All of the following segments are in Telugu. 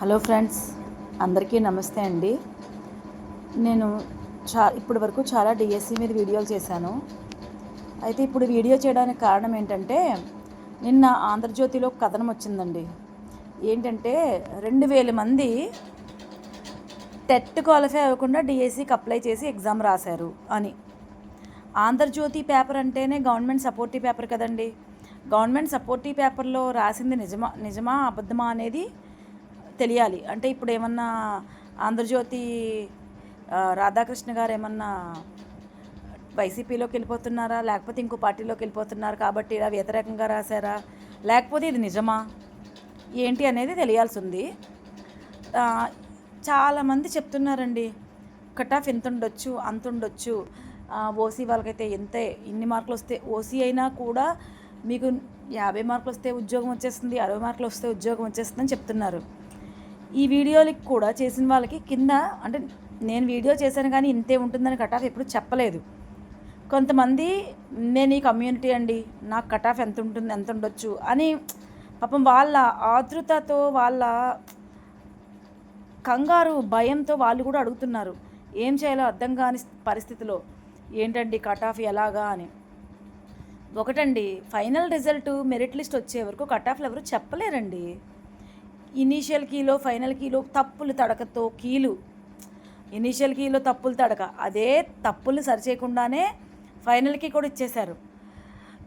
హలో ఫ్రెండ్స్ అందరికీ నమస్తే అండి. నేను చా ఇప్పటి వరకు చాలా డిఎస్సి మీద వీడియోలు చేశాను. అయితే ఇప్పుడు వీడియో చేయడానికి కారణం ఏంటంటే నిన్న ఆంధ్రజ్యోతిలో కథనం వచ్చిందండి. ఏంటంటే రెండు వేల మంది టెట్ క్వాలిఫై అవ్వకుండా డిఎస్సికి అప్లై చేసి ఎగ్జామ్ రాశారు అని. ఆంధ్రజ్యోతి పేపర్ అంటేనే గవర్నమెంట్ సపోర్టివ్ పేపర్ కదండి. గవర్నమెంట్ సపోర్టివ్ పేపర్లో రాసింది నిజమా నిజమా అబద్ధమా అనేది తెలియాలి. అంటే ఇప్పుడు ఏమన్నా ఆంధ్రజ్యోతి రాధాకృష్ణ గారు ఏమన్నా వైసీపీలోకి వెళ్ళిపోతున్నారా? లేకపోతే ఇంకో పార్టీలోకి వెళ్ళిపోతున్నారు కాబట్టి ఇలా వ్యతిరేకంగా రాశారా? లేకపోతే ఇది నిజమా? ఏంటి అనేది తెలియాల్సి ఉంది చాలామంది చెప్తున్నారండి. కట్ ఆఫ్ ఎంత ఉండొచ్చు? అంత ఉండొచ్చు. ఓసీ వాళ్ళకైతే ఎంతే ఇన్ని మార్కులు వస్తే ఓసీ అయినా కూడా మీకు యాభై మార్కులు వస్తే ఉద్యోగం వచ్చేస్తుంది అరవై మార్కులు వస్తే ఉద్యోగం వచ్చేస్తుందని చెప్తున్నారు. ఈ వీడియోలకి కూడా చేసిన వాళ్ళకి కింద అంటే నేను వీడియో చేశాను కానీ ఇంతే ఉంటుందని కట్ ఆఫ్ ఎప్పుడు చెప్పలేదు. కొంతమంది నేను ఈ కమ్యూనిటీ అండి నాకు కట్ ఆఫ్ ఎంత ఉంటుంది ఎంత ఉండొచ్చు అని పాపం వాళ్ళ ఆతృతతో వాళ్ళ కంగారు భయంతో వాళ్ళు కూడా అడుగుతున్నారు. ఏం చేయాలో అర్థం కాని పరిస్థితిలో ఏంటండి కట్ ఆఫ్ ఎలాగా అని. ఒకటండి ఫైనల్ రిజల్ట్ మెరిట్ లిస్ట్ వచ్చే వరకు కట్ ఆఫ్లు ఎవరు చెప్పలేరండి. ఇనీషియల్ కీలో ఫైనల్ కీలో తప్పులు తడకతో కీలు. ఇనీషియల్ కీలో తప్పులు తడక. అదే తప్పులు సరిచేయకుండానే ఫైనల్కి కూడా ఇచ్చేశారు.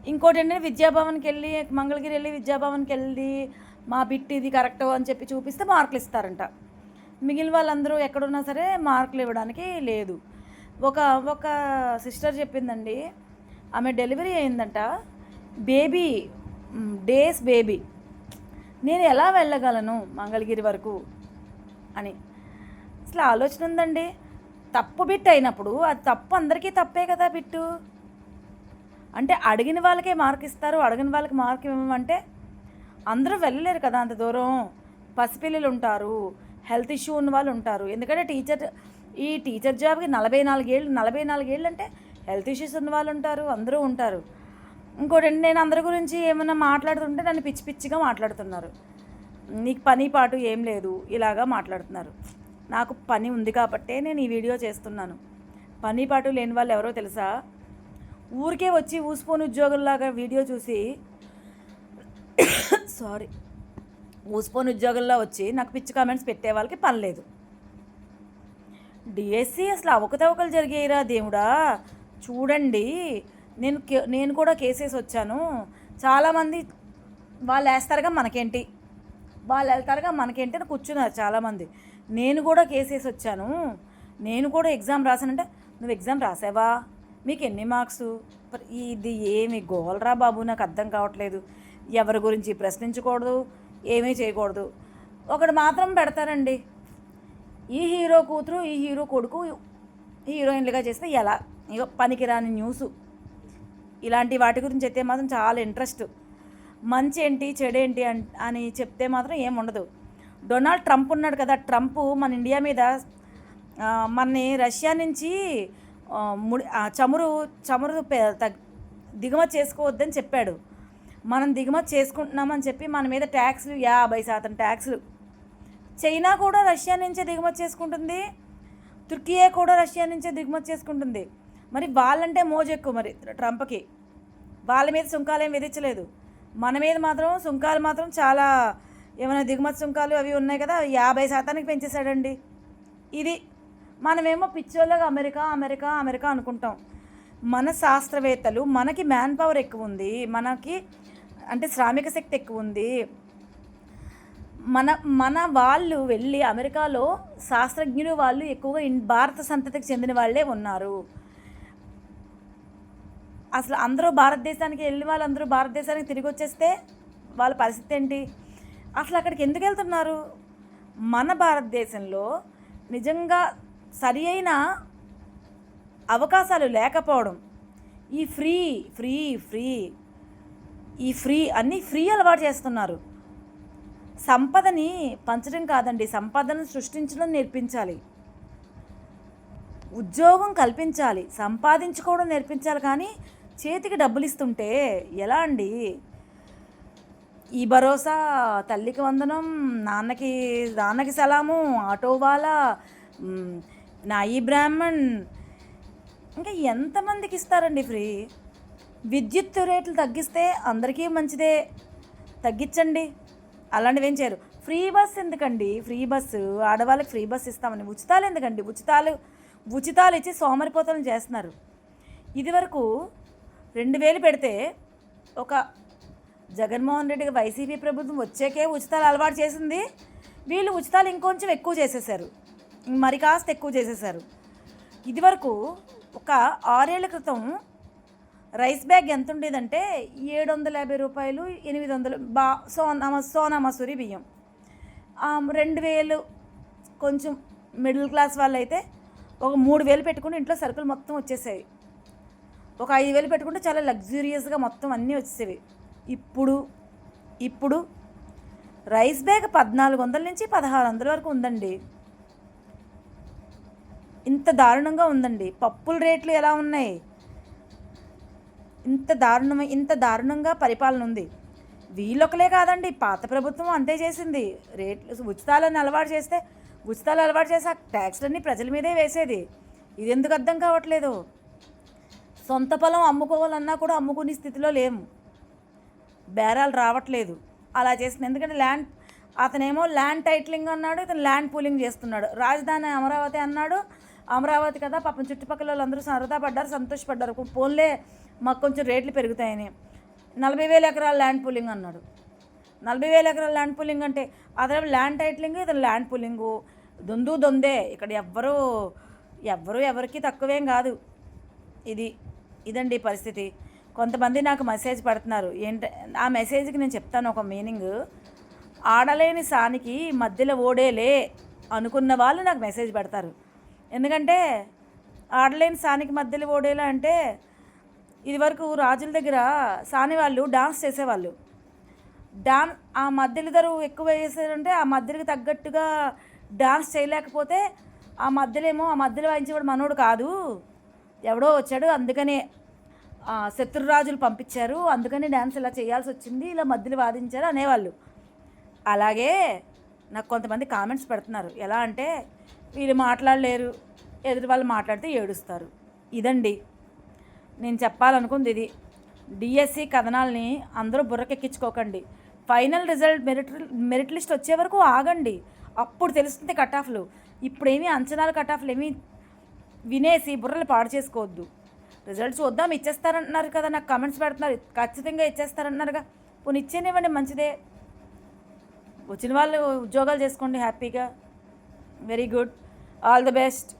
ఇంకోటి ఏంటంటే విద్యాభవన్కి వెళ్ళి మంగళగిరి వెళ్ళి విద్యాభవన్కి వెళ్ళి మా బిట్ ఇది కరెక్ట్ అని చెప్పి చూపిస్తే మార్కులు ఇస్తారంట. మిగిలిన వాళ్ళందరూ ఎక్కడున్నా సరే మార్కులు ఇవ్వడానికి లేదు. ఒక ఒక సిస్టర్ చెప్పిందండి. ఆమె డెలివరీ అయిందంట. Baby days baby. నేను ఎలా వెళ్ళగలను మంగళగిరి వరకు అని. అసలు ఆలోచన ఉందండి. తప్పు బిట్ అయినప్పుడు అది తప్పు అందరికీ తప్పే కదా బిట్టు. అంటే అడిగిన వాళ్ళకే మార్క్ ఇస్తారు అడిగిన వాళ్ళకి మార్క్ ఇవ్వమంటే అందరూ వెళ్ళలేరు కదా అంత దూరం. పసిపిల్లలు ఉంటారు హెల్త్ ఇష్యూ ఉన్న వాళ్ళు ఉంటారు. ఎందుకంటే టీచర్ ఈ టీచర్ జాబ్కి నలభై నాలుగేళ్ళు నలభై నాలుగేళ్ళు అంటే హెల్త్ ఇష్యూస్ ఉన్న వాళ్ళు ఉంటారు అందరూ ఉంటారు. ఇంకోటి నేను అందరి గురించి ఏమైనా మాట్లాడుతుంటే నన్ను పిచ్చి పిచ్చిగా మాట్లాడుతున్నారు. నీకు పని పాటు ఏం లేదు ఇలాగా మాట్లాడుతున్నారు. నాకు పని ఉంది కాబట్టే నేను ఈ వీడియో చేస్తున్నాను. పని పాటు లేని వాళ్ళు ఎవరో తెలుసా? ఊరికే వచ్చి ఊసిపోని ఉద్యోగుల్లాగా వీడియో చూసి సారీ ఊసిపోని ఉద్యోగుల్లో వచ్చి నాకు పిచ్చి కామెంట్స్ పెట్టే వాళ్ళకి పని లేదు. డిఎస్సి అసలు అవకతవకలు జరిగాయిరా దేవుడా? చూడండి నేను కే- నేను కూడా కేసేసి వచ్చాను. చాలామంది వాళ్ళు వేస్తారుగా మనకేంటి? వాళ్ళు వెళ్తారుగా మనకేంటి అని కూర్చున్నారు చాలామంది నేను కూడా కేసేసి వచ్చాను. నేను కూడా ఎగ్జామ్ రాశానంటే నువ్వు ఎగ్జామ్ రాసావా? మీకు ఎన్ని మార్క్స్ ఇది ఏమి గోల్రా బాబు నాకు అర్థం కావట్లేదు. ఎవరి గురించి ప్రశ్నించకూడదు ఏమీ చేయకూడదు. ఒకడు మాత్రం పెడతారండి. ఈ హీరో కూతురు ఈ హీరో కొడుకు హీరోయిన్లుగా చేస్తే ఎలా? ఇగో పనికిరాని న్యూస్. ఇలాంటి వాటి గురించి అయితే మాత్రం చాలా ఇంట్రెస్ట్ మంచి ఏంటి చెడేంటి అని చెప్తే మాత్రం ఏం ఉండదు. డొనాల్డ్ ట్రంప్ ఉన్నాడు కదా ట్రంప్ మన ఇండియా మీద మనని రష్యా నుంచి ముడి చమురు చమురు దిగుమతి చేసుకోవద్దని చెప్పాడు. మనం దిగుమతి చేసుకుంటున్నామని చెప్పి మన మీద ట్యాక్స్లు యాభై శాతం ట్యాక్స్లు. చైనా కూడా రష్యా నుంచే దిగుమతి చేసుకుంటుంది. తుర్కియే కూడా రష్యా నుంచే దిగుమతి చేసుకుంటుంది. మరి వాళ్ళంటే మోజెక్కు మరి ట్రంప్కి. వాళ్ళ మీద సుంకాలు ఏం విధించలేదు. మన మీద మాత్రం సుంకాలు మాత్రం చాలా ఏమైనా దిగుమతి సుంకాలు అవి ఉన్నాయి కదా యాభై శాతానికి పెంచేశాడండి. ఇది మనమేమో పిచ్చోళ్ళగా అమెరికా అమెరికా అమెరికా అనుకుంటాం. మన శాస్త్రవేత్తలు మనకి మ్యాన్ పవర్ ఎక్కువ ఉంది మనకి అంటే శ్రామిక శక్తి ఎక్కువ ఉంది. మన మన వాళ్ళు వెళ్ళి అమెరికాలో శాస్త్రజ్ఞులు వాళ్ళు ఎక్కువగా ఇన్ భారత సంతతికి చెందిన వాళ్ళే ఉన్నారు. అసలు అందరూ భారతదేశానికి వెళ్ళి వాళ్ళందరూ భారతదేశానికి తిరిగి వచ్చేస్తే వాళ్ళ పరిస్థితి ఏంటి? అసలు అక్కడికి ఎందుకు వెళ్తున్నారు? మన భారతదేశంలో నిజంగా సరి అయిన అవకాశాలు లేకపోవడం ఈ ఫ్రీ ఫ్రీ ఫ్రీ ఈ ఫ్రీ అన్నీ ఫ్రీ అలవాటు చేస్తున్నారు. సంపదని పంచడం కాదండి సంపదను సృష్టించడం నేర్పించాలి. ఉద్యోగం కల్పించాలి సంపాదించుకోవడం నేర్పించాలి కానీ చేతికి డబ్బులు ఇస్తుంటే ఎలా అండి? ఈ భరోసా తల్లికి వందనం నాన్నకి నాన్నకి సలాము ఆటోవాలా నాయి బ్రాహ్మణ్ ఇంకా ఎంతమందికి ఇస్తారండి ఫ్రీ? విద్యుత్ రేట్లు తగ్గిస్తే అందరికీ మంచిదే. తగ్గించండి. అలాంటివి ఏం చేయరు. ఫ్రీ బస్ ఎందుకండి? ఫ్రీ బస్సు ఆడవాళ్ళకి ఫ్రీ బస్ ఇస్తామని. ఉచితాలు ఎందుకండి? ఉచితాలు ఉచితాలు ఇచ్చి సోమరిపోతలు చేస్తున్నారు. ఇదివరకు రెండు వేలు పెడితే ఒక జగన్మోహన్ రెడ్డికి వైసీపీ ప్రభుత్వం వచ్చాకే ఉచితాలు అలవాటు చేసింది. వీళ్ళు ఉచితాలు ఇంకొంచెం ఎక్కువ చేసేసారు మరి కాస్త ఎక్కువ చేసేసారు ఇదివరకు ఒక ఆరేళ్ళ క్రితం రైస్ బ్యాగ్ ఎంత ఉండేదంటే ఏడు వందల యాభై రూపాయలు ఎనిమిది వందలు బా సోనా సోనా మసూరి బియ్యం. రెండు వేలు కొంచెం మిడిల్ క్లాస్ వాళ్ళు అయితే ఒక మూడు వేలు పెట్టుకుని ఇంట్లో సరుకులు మొత్తం వచ్చేసాయి. ఒక ఐదు వేలు పెట్టుకుంటే చాలా లగ్జూరియస్గా మొత్తం అన్నీ వచ్చేవి ఇప్పుడు ఇప్పుడు రైస్ బ్యాగ్ పద్నాలుగు వందల నుంచి పదహారు వందల వరకు ఉందండి. ఇంత దారుణంగా ఉందండి. పప్పుల రేట్లు ఎలా ఉన్నాయి? ఇంత దారుణం ఇంత దారుణంగా పరిపాలన ఉంది. వీళ్ళొకలే కాదండి పాత ప్రభుత్వం అంతే చేసింది. రేట్లు ఉచితాలను అలవాటు చేస్తే ఉచితాలు అలవాటు చేసి ఆ ట్యాక్స్లన్నీ ప్రజల మీదే వేసేది. ఇది ఎందుకు అర్థం కావట్లేదు? సొంత పొలం అమ్ముకోవాలన్నా కూడా అమ్ముకునే స్థితిలో లేము. బేరాలు రావట్లేదు. అలా చేసింది. ఎందుకంటే ల్యాండ్ అతనేమో ల్యాండ్ టైటిలింగ్ అన్నాడు ఇతను ల్యాండ్ పూలింగ్ చేస్తున్నాడు. రాజధాని అమరావతి అన్నాడు. అమరావతి కదా పాపం చుట్టుపక్కల వాళ్ళందరూ సరదా పడ్డారు సంతోషపడ్డారు. పోన్లే మాకు కొంచెం రేట్లు పెరుగుతాయని. నలభై వేల ఎకరాల ల్యాండ్ పూలింగ్ అన్నాడు. నలభై వేల ఎకరాల ల్యాండ్ పూలింగ్ అంటే అతను ల్యాండ్ టైటిలింగ్ ఇతను ల్యాండ్ పూలింగు. దొందు దొందే. ఇక్కడ ఎవ్వరూ ఎవ్వరూ ఎవరికి తక్కువేం కాదు. ఇది ఇదండి పరిస్థితి. కొంతమంది నాకు మెసేజ్ పెడుతున్నారు. ఏంట ఆ మెసేజ్కి నేను చెప్తాను ఒక మీనింగ్. ఆడలేని సానికి మధ్యలో ఓడేలే అనుకున్న వాళ్ళు నాకు మెసేజ్ పెడతారు. ఎందుకంటే ఆడలేని సానికి మధ్యలో ఓడేలా అంటే ఇదివరకు రాజుల దగ్గర సాని వాళ్ళు డాన్స్ చేసేవాళ్ళు. డాన్ ఆ మధ్యలో ఇద్దరు ఎక్కువ వేసారంటే ఆ మధ్యలోకి తగ్గట్టుగా డాన్స్ చేయలేకపోతే ఆ మధ్యలో ఏమో ఆ మధ్యలో వాయించేవాడు మనోడు కాదు. ఎవడో వచ్చాడు అందుకనే శత్రురాజులు పంపించారు అందుకని డ్యాన్స్ ఇలా చేయాల్సి వచ్చింది ఇలా మధ్యలో వాదించారు అనేవాళ్ళు. అలాగే నాకు కొంతమంది కామెంట్స్ పెడుతున్నారు. ఎలా అంటే వీళ్ళు మాట్లాడలేరు ఎదుటి వాళ్ళు మాట్లాడితే ఏడుస్తారు. ఇదండి. నేను చెప్పాలనుకుంది ఇది. డిఎస్సి కథనాల్ని అందరూ బుర్రకెక్కించుకోకండి. Final result merit merit list వచ్చే వరకు ఆగండి. అప్పుడు తెలుస్తుంది కట్ ఆఫ్లు. ఇప్పుడేమీ అంచనాలు కట్ ఆఫ్లు ఏమీ వినేసి బుర్రలు పాడు చేసుకోవద్దు. రిజల్ట్స్ వద్దాం ఇచ్చేస్తారంటున్నారు కదా నాకు కమెంట్స్ పెడుతున్నారు ఖచ్చితంగా ఇచ్చేస్తారంటున్నారుగా పోనీ ఇచ్చేనివ్వండి మంచిదే. వచ్చిన వాళ్ళు ఉద్యోగాలు చేసుకోండి హ్యాపీగా. Very good all the best